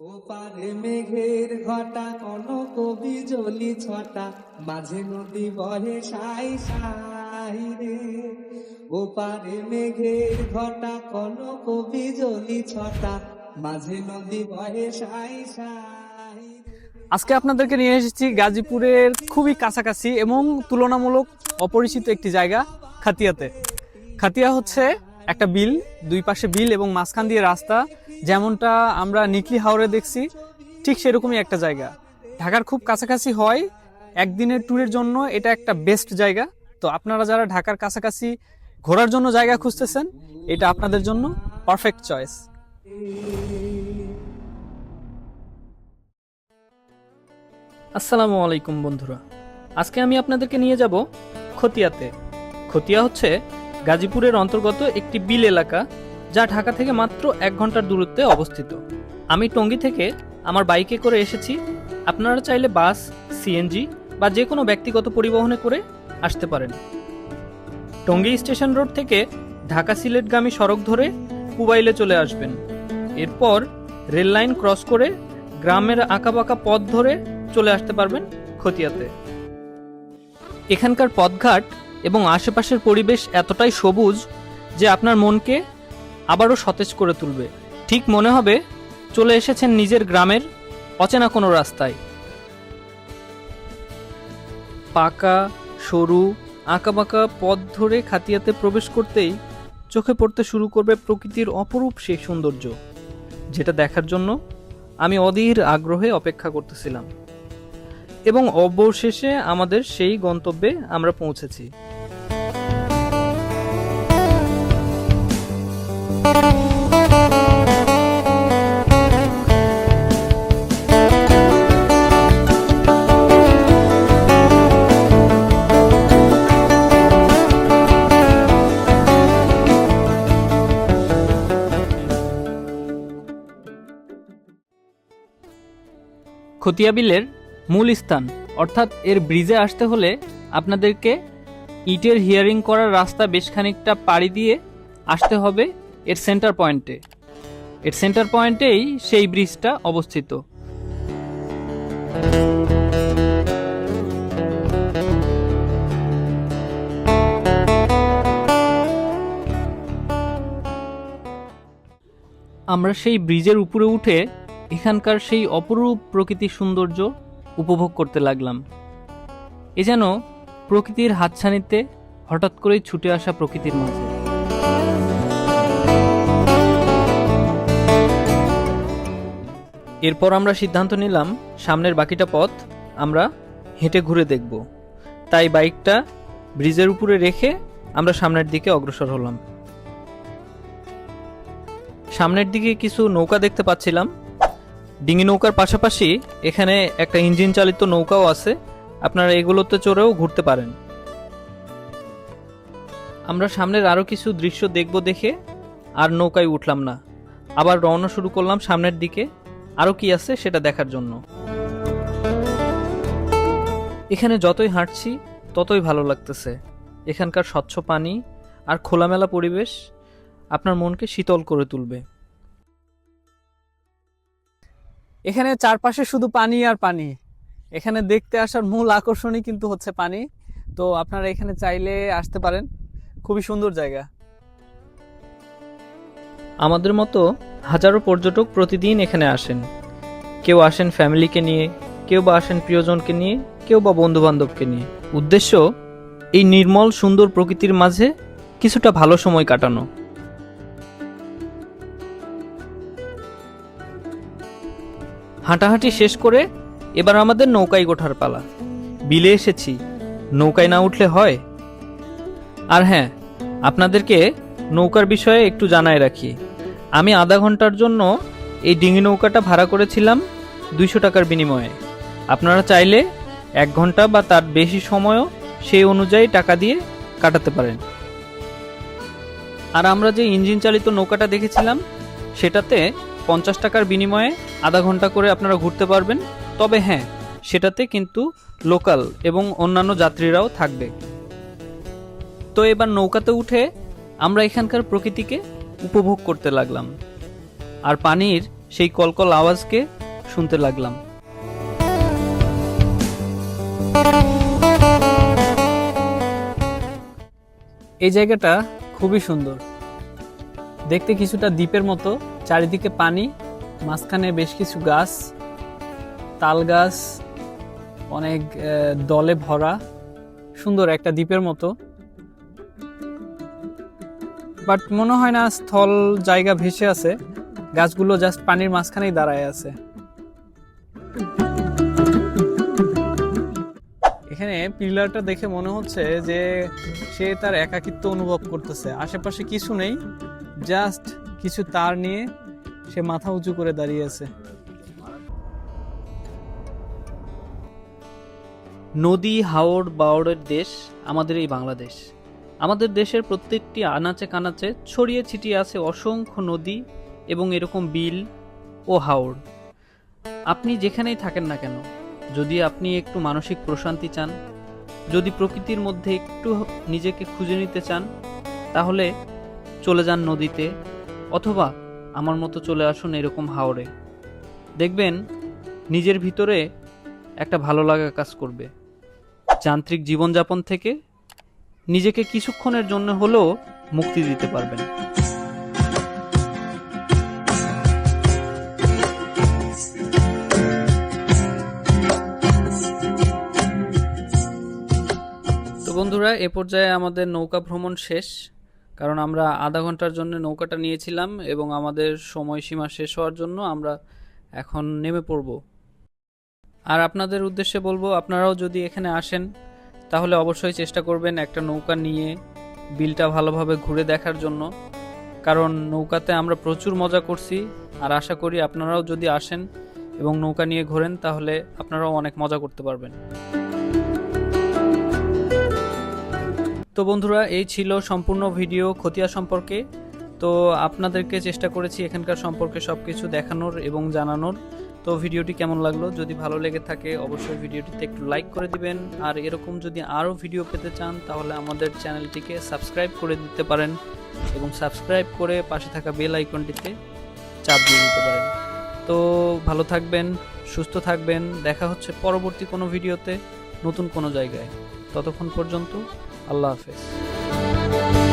ওপারে মেঘের ঘটা কোন কবি জলি ছটা, মাঝে নদী বহে সাই সাই রে। ওপারে মেঘের ঘটা কোন কবি জলি ছটা, মাঝে নদী বহে সাই সাই আজকে আপনাদেরকে নিয়ে এসেছি গাজীপুরের খুবই কাছাকাছি এবং তুলনামূলক অপরিচিত একটি জায়গা, খাতিয়াতে। খাতিয়া হচ্ছে একটা বিল, দুই পাশে বিল এবং মাঝখান দিয়ে রাস্তা। যেমনটা আমরা নিকলি হাওড়ে দেখছি, ঠিক সেরকমই একটা জায়গা। ঢাকার খুব কাছাকাছি হয়, একদিনের ট্যুরের জন্য এটা একটা বেস্ট জায়গা। তো আপনারা যারা ঢাকার কাছাকাছি ঘোরার জন্য জায়গা খুঁজতেছেন, এটা আপনাদের জন্য পারফেক্ট চয়েস আসসালামু আলাইকুম বন্ধুরা। আজকে আমি আপনাদেরকে নিয়ে যাব খতিয়াতে। খতিয়া হচ্ছে গাজীপুরের অন্তর্গত একটি বিল এলাকা। যা ঢাকা থেকে মাত্র এক ঘণ্টার দূরত্বে অবস্থিত। আমি টঙ্গী থেকে আমার বাইকে করে এসেছি। আপনারা চাইলে বাস সিএনজি বা যে কোনো ব্যক্তিগত পরিবহনে করে আসতে পারেন। টঙ্গী স্টেশন রোড থেকে ঢাকা সিলেটগামী সড়ক ধরে কুবাইলে চলে আসবেন। এরপর রেল লাইন ক্রস করে গ্রামের আঁকাবাঁকা পথ ধরে চলে আসতে পারবেন খতিয়াতে। এখানকার পথঘাট এবং আশেপাশের পরিবেশ এতটাই সবুজ যে আপনার মনকে আবারও সতেজ করে তুলবে। ঠিক মনে হবে, চলে এসেছেন নিজের গ্রামের অচেনা কোনো রাস্তায়। পাকা, সরু, আঁকাবাঁকা পথ ধরে খাতিয়াতে প্রবেশ করতেই চোখে পড়তে শুরু করবে প্রকৃতির অপরূপ সেই সৌন্দর্য, যেটা দেখার জন্য আমি অধীর আগ্রহে অপেক্ষা করতেছিলাম। এবং অবশেষে আমাদের সেই গন্তব্যে আমরা পৌঁছেছি। খতিয়া বিলের মূল স্থান, অর্থাৎ এর ব্রিজে আসতে হলে আপনাদেরকে ইটের হিয়ারিং করার রাস্তা বেশ খানিকটা পাড়ি দিয়ে আসতে হবে এর সেন্টার পয়েন্টে এর সেন্টার পয়েন্টেই সেই ব্রিজটা অবস্থিত। আমরা সেই ব্রিজের উপরে উঠে এখানকার সেই অপরূপ প্রকৃতির সৌন্দর্য উপভোগ করতে লাগলাম। এ যেন প্রকৃতির হাতছানিতে হঠাৎ করেই ছুটে আসা প্রকৃতির মাঝে। এরপর আমরা সিদ্ধান্ত নিলাম, সামনের বাকিটা পথ আমরা হেঁটে ঘুরে দেখব। তাই বাইকটা ব্রিজের উপরে রেখে আমরা সামনের দিকে অগ্রসর হলাম। সামনের দিকে কিছু নৌকা দেখতে পাচ্ছিলাম। ডিঙি নৌকার পাশাপাশি এখানে একটা ইঞ্জিন চালিত নৌকাও আছে। আপনারা এগুলোতে চড়েও ঘুরতে পারেন। আমরা সামনের আরও কিছু দৃশ্য দেখব দেখে আর নৌকায় উঠলাম না। আবার রওনা শুরু করলাম সামনের দিকে। আরও কি আছে সেটা দেখার জন্য। এখানে যতই হাঁটছি, ততই ভালো লাগতেছে। এখানকার স্বচ্ছ পানি আর খোলামেলা পরিবেশ আপনার মনকে শীতল করে তুলবে। এখানে চারপাশে শুধু পানি আর পানি। এখানে দেখতে আসার মূল আকর্ষণই কিন্তু হচ্ছে পানি। তো আপনারা এখানে চাইলে আসতে পারেন। খুবই সুন্দর জায়গা। আমাদের মতো হাজারো পর্যটক প্রতিদিন এখানে আসেন। কেউ আসেন ফ্যামিলিকে নিয়ে, কেউ বা আসেন প্রিয়জনকে নিয়ে, কেউ বা বন্ধু বান্ধবকে নিয়ে। উদ্দেশ্য, এই নির্মল, সুন্দর প্রকৃতির মাঝে কিছুটা ভালো সময় কাটানো। হাঁটাহাঁটি শেষ করে এবার আমাদের নৌকায় গোঠার পালা। বিলে এসেছি। নৌকায় না উঠলে হয়? আর হ্যাঁ আপনাদেরকে নৌকার বিষয়ে একটু জানায় রাখি। আমি আধা ঘণ্টার জন্য এই ডিঙি নৌকাটা ভাড়া করেছিলাম দুইশো টাকার বিনিময়ে। আপনারা চাইলে এক ঘণ্টা বা তার বেশি সময়ও সেই অনুযায়ী টাকা দিয়ে কাটাতে পারেন। আর আমরা যে ইঞ্জিন চালিত নৌকাটা দেখেছিলাম, সেটাতে পঞ্চাশ টাকার বিনিময়ে আধা ঘণ্টা করে আপনারা ঘুরতে পারবেন। তবে হ্যাঁ সেটাতে কিন্তু লোকাল এবং অন্যান্য যাত্রীরাও থাকবে। তো এবার নৌকাতে উঠে আমরা এখানকার প্রকৃতিকে উপভোগ করতে লাগলাম। আর পানির সেই কলকল আওয়াজকে শুনতে লাগলাম। এই জায়গাটা খুবই সুন্দর। দেখতে কিছুটা দ্বীপের মতো, চারিদিকে পানি, মাঝখানে বেশ কিছু গাছ, তাল গাছ, অনেক দলে ভরা, সুন্দর একটা দ্বীপের মতো। বাট মনে হয় না স্থল জায়গা ভেসে আছে, গাছগুলো জাস্ট পানির মাঝখানেই দাঁড়ায় আছে। এখানে পিলারটা দেখে মনে হচ্ছে যে সে তার একাকিত্ব অনুভব করতেছে। আশেপাশে কিছু নেই, জাস্ট কিছু তার নিয়ে সে মাথা উঁচু করে দাঁড়িয়ে আছে। নদী হাওড় বাওড়ের দেশ আমাদের এই বাংলাদেশ। আমাদের দেশের প্রত্যেকটি আনাচে কানাচে ছড়িয়ে ছিটিয়ে আছে অসংখ্য নদী এবং এরকম বিল ও হাওড় আপনি যেখানেই থাকেন না কেন যদি আপনি একটু মানসিক প্রশান্তি চান, যদি প্রকৃতির মধ্যে একটু নিজেকে খুঁজে নিতে চান, তাহলে চলে যান নদীতে অথবা আমার মতো চলে আসুন এরকম হাওড়ে দেখবেন নিজের ভিতরে একটা ভালো লাগা কাজ করবে। যান্ত্রিক জীবনযাপন থেকে নিজেকে কিছুক্ষণের জন্য হলেও মুক্তি দিতে পারবেন। বন্ধুরা, এ পর্যায়ে আমাদের নৌকা ভ্রমণ শেষ, কারণ আমরা আধা ঘণ্টার জন্য নৌকাটা নিয়েছিলাম এবং আমাদের সময়সীমা শেষ হওয়ার জন্য আমরা এখন নেমে পড়ব। আর আপনাদের উদ্দেশ্যে বলব, আপনারাও যদি এখানে আসেন, তাহলে অবশ্যই চেষ্টা করবেন একটা নৌকা নিয়ে বিলটা ভালোভাবে ঘুরে দেখার জন্য। কারণ নৌকাতে আমরা প্রচুর মজা করছি, আর আশা করি আপনারাও যদি আসেন এবং নৌকা নিয়ে ঘোরেন, তাহলে আপনারাও অনেক মজা করতে পারবেন। তো বন্ধুরা, এই ছিল সম্পূর্ণ ভিডিও খতিয়া সম্পর্কে। তো আপনাদেরকে চেষ্টা করেছি এখানকার সম্পর্কে সব কিছু দেখানোর এবং জানানোর। তো ভিডিওটি কেমন লাগল? যদি ভালো লেগে থাকে, অবশ্যই ভিডিওটিতে একটু লাইক করে দিবেন। আর এরকম যদি আরও ভিডিও পেতে চান, তাহলে আমাদের চ্যানেলটিকে সাবস্ক্রাইব করে দিতে পারেন এবং সাবস্ক্রাইব করে পাশে থাকা বেল আইকনটিতে চাপ দিয়ে দিতে পারেন। তো ভালো থাকবেন, সুস্থ থাকবেন। দেখা হচ্ছে পরবর্তী কোনো ভিডিওতে নতুন কোনো জায়গায়। ততক্ষণ পর্যন্ত আল্লাহ হাফেজ।